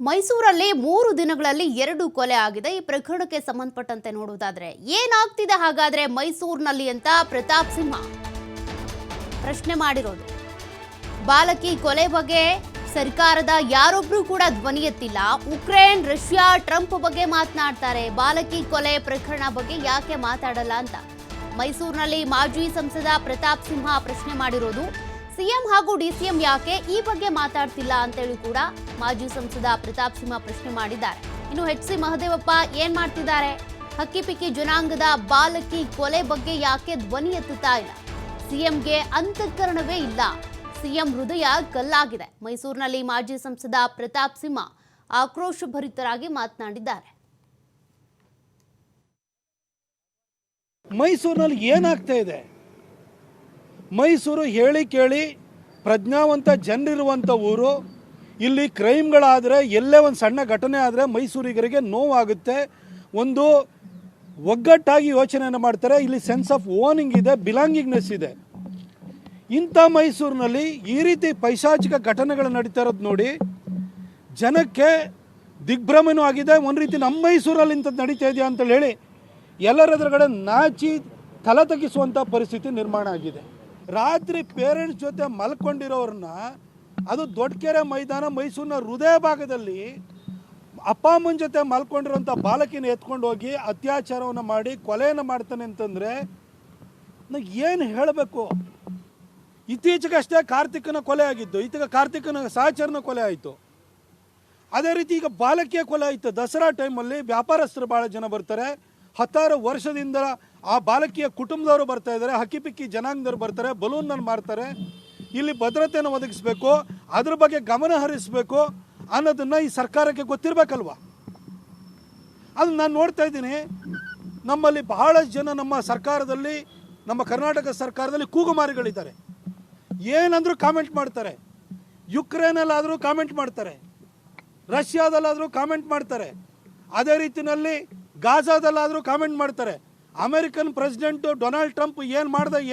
ಮೈಸೂರಲ್ಲಿ ಮೂರು ದಿನಗಳಲ್ಲಿ ಎರಡು ಕೊಲೆ ಆಗಿದೆ. ಈ ಪ್ರಕರಣಕ್ಕೆ ಸಂಬಂಧಪಟ್ಟಂತೆ ನೋಡುವುದಾದ್ರೆ ಏನಾಗ್ತಿದೆ? ಹಾಗಾದ್ರೆ ಮೈಸೂರಿನಲ್ಲಿ ಅಂತ ಪ್ರತಾಪ್ ಸಿಂಹ ಪ್ರಶ್ನೆ ಮಾಡಿರೋದು. ಬಾಲಕಿ ಕೊಲೆ ಬಗ್ಗೆ ಸರ್ಕಾರದ ಯಾರೊಬ್ರು ಕೂಡ ಧ್ವನಿ ಎತ್ತಿಲ್ಲ. ಉಕ್ರೇನ್, ರಷ್ಯಾ, ಟ್ರಂಪ್ ಬಗ್ಗೆ ಮಾತನಾಡ್ತಾರೆ. ಬಾಲಕಿ ಕೊಲೆ ಪ್ರಕರಣ ಬಗ್ಗೆ ಯಾಕೆ ಮಾತಾಡಲ್ಲ ಅಂತ ಮೈಸೂರಿನಲ್ಲಿ ಮಾಜಿ ಸಂಸದ ಪ್ರತಾಪ್ ಸಿಂಹ ಪ್ರಶ್ನೆ ಮಾಡಿರೋದು. ಸಿಎಂ ಹಾಗೂ ಡಿಸಿಎಂ ಯಾಕೆ ಈ ಬಗ್ಗೆ ಮಾತಾಡ್ತಿಲ್ಲ ಅಂತೇಳಿ ಕೂಡ ಮಾಜಿ ಸಂಸದ ಪ್ರತಾಪ್ ಸಿಂಹ ಪ್ರಶ್ನೆ ಮಾಡಿದ್ದಾರೆ. ಇನ್ನು ಎಚ್ ಸಿ ಮಹದೇವಪ್ಪ ಏನ್ ಮಾಡ್ತಿದ್ದಾರೆ? ಹಕ್ಕಿಪಿಕ್ಕಿ ಜನಾಂಗದ ಬಾಲಕಿ ಕೊಲೆ ಬಗ್ಗೆ ಯಾಕೆ ಧ್ವನಿ ಎತ್ತುತ್ತಾ ಇಲ್ಲ? ಸಿಎಂಗೆ ಅಂತಃಕರಣವೇ ಇಲ್ಲ. ಸಿಎಂ ಹೃದಯ ಕಲ್ಲಾಗಿದೆ ಮೈಸೂರಿನಲ್ಲಿ ಮಾಜಿ ಸಂಸದ ಪ್ರತಾಪ್ ಸಿಂಹ ಆಕ್ರೋಶಭರಿತರಾಗಿ ಮಾತನಾಡಿದ್ದಾರೆ. ಮೈಸೂರಿನಲ್ಲಿ ಏನಾಗ್ತಾ ಇದೆ? ಮೈಸೂರು ಹೇಳಿ ಕೇಳಿ ಪ್ರಜ್ಞಾವಂತ ಜನರಿರುವಂಥ ಊರು. ಇಲ್ಲಿ ಕ್ರೈಮ್ಗಳಾದರೆ ಎಲ್ಲೇ ಒಂದು ಸಣ್ಣ ಘಟನೆ ಆದರೆ ಮೈಸೂರಿಗರಿಗೆ ನೋವಾಗುತ್ತೆ. ಒಂದು ಒಗ್ಗಟ್ಟಾಗಿ ಯೋಚನೆಯನ್ನು ಮಾಡ್ತಾರೆ. ಇಲ್ಲಿ ಸೆನ್ಸ್ ಆಫ್ ಓನಿಂಗ್ ಇದೆ ಬಿಲಾಂಗಿಂಗ್ನೆಸ್ ಇದೆ. ಇಂಥ ಮೈಸೂರಿನಲ್ಲಿ ಈ ರೀತಿ ಪೈಶಾಚಿಕ ಘಟನೆಗಳು ನಡೀತಾ ಇರೋದು ನೋಡಿ, ಜನಕ್ಕೆ ದಿಗ್ಭ್ರಮೆನೂ ಆಗಿದೆ. ಒಂದು ರೀತಿ ನಮ್ಮ ಮೈಸೂರಲ್ಲಿ ಇಂಥದ್ದು ನಡೀತಾ ಇದೆಯಾ ಅಂತೇಳಿ ಹೇಳಿ ಎಲ್ಲರ ಎದುರುಗಡೆ ನಾಚಿ ತಲೆ ತಗ್ಗಿಸುವಂಥ ಪರಿಸ್ಥಿತಿ ನಿರ್ಮಾಣ ಆಗಿದೆ. ರಾತ್ರಿ ಪೇರೆಂಟ್ಸ್ ಜೊತೆ ಮಲ್ಕೊಂಡಿರೋರನ್ನ ಅದು ದೊಡ್ಡಕೆರೆ ಮೈದಾನ ಮೈಸೂರಿನ ಹೃದಯ ಭಾಗದಲ್ಲಿ ಅಪ್ಪ ಅಮ್ಮನ ಜೊತೆ ಮಲ್ಕೊಂಡಿರೋಂಥ ಬಾಲಕಿನ ಎತ್ಕೊಂಡು ಹೋಗಿ ಅತ್ಯಾಚಾರವನ್ನು ಮಾಡಿ ಕೊಲೆಯನ್ನು ಮಾಡ್ತಾನೆ ಅಂತಂದರೆ ಏನು ಹೇಳಬೇಕು? ಇತ್ತೀಚೆಗಷ್ಟೇ ಕಾರ್ತಿಕನ ಕೊಲೆ ಆಗಿದ್ದು, ಈತಗ ಕಾರ್ತಿಕನ ಸಹಚರನ ಕೊಲೆ ಆಯಿತು. ಅದೇ ರೀತಿ ಈಗ ಬಾಲಕಿಯ ಕೊಲೆ ಆಯಿತು. ದಸರಾ ಟೈಮಲ್ಲಿ ವ್ಯಾಪಾರಸ್ಥರು ಭಾಳ ಜನ ಬರ್ತಾರೆ. ಹತ್ತಾರು ವರ್ಷದಿಂದ ಆ ಬಾಲಕಿಯ ಕುಟುಂಬದವರು ಬರ್ತಾ ಇದ್ದಾರೆ ಹಕ್ಕಿಪಿಕ್ಕಿ ಜನಾಂಗದವ್ರು ಬರ್ತಾರೆ, ಬಲೂನನ್ನು ಮಾರ್ತಾರೆ. ಇಲ್ಲಿ ಭದ್ರತೆಯನ್ನು ಒದಗಿಸ್ಬೇಕು, ಅದ್ರ ಬಗ್ಗೆ ಗಮನ ಹರಿಸಬೇಕು ಅನ್ನೋದನ್ನು ಈ ಸರ್ಕಾರಕ್ಕೆ ಗೊತ್ತಿರಬೇಕಲ್ವಾ? ಅದು ನಾನು ನೋಡ್ತಾ ಇದ್ದೀನಿ, ನಮ್ಮಲ್ಲಿ ಬಹಳಷ್ಟು ಜನ ನಮ್ಮ ಸರ್ಕಾರದಲ್ಲಿ, ನಮ್ಮ ಕರ್ನಾಟಕ ಸರ್ಕಾರದಲ್ಲಿ ಕೂಗುಮಾರಿಗಳಿದ್ದಾರೆ. ಏನಂದ್ರೂ ಕಾಮೆಂಟ್ ಮಾಡ್ತಾರೆ. ಯುಕ್ರೇನಲ್ಲಾದರೂ ಕಾಮೆಂಟ್ ಮಾಡ್ತಾರೆ. ರಷ್ಯಾದಲ್ಲಾದರೂ ಕಾಮೆಂಟ್ ಮಾಡ್ತಾರೆ. ಅದೇ ರೀತಿಯಲ್ಲಿ ಗಾಜಾದಲ್ಲಾದರೂ ಕಾಮೆಂಟ್ ಮಾಡ್ತಾರೆ. ಅಮೆರಿಕನ್ ಪ್ರೆಸಿಡೆಂಟ್ ಡೊನಾಲ್ಡ್ ಟ್ರಂಪ್ ಏನು ಮಾಡ್ದ ಏನು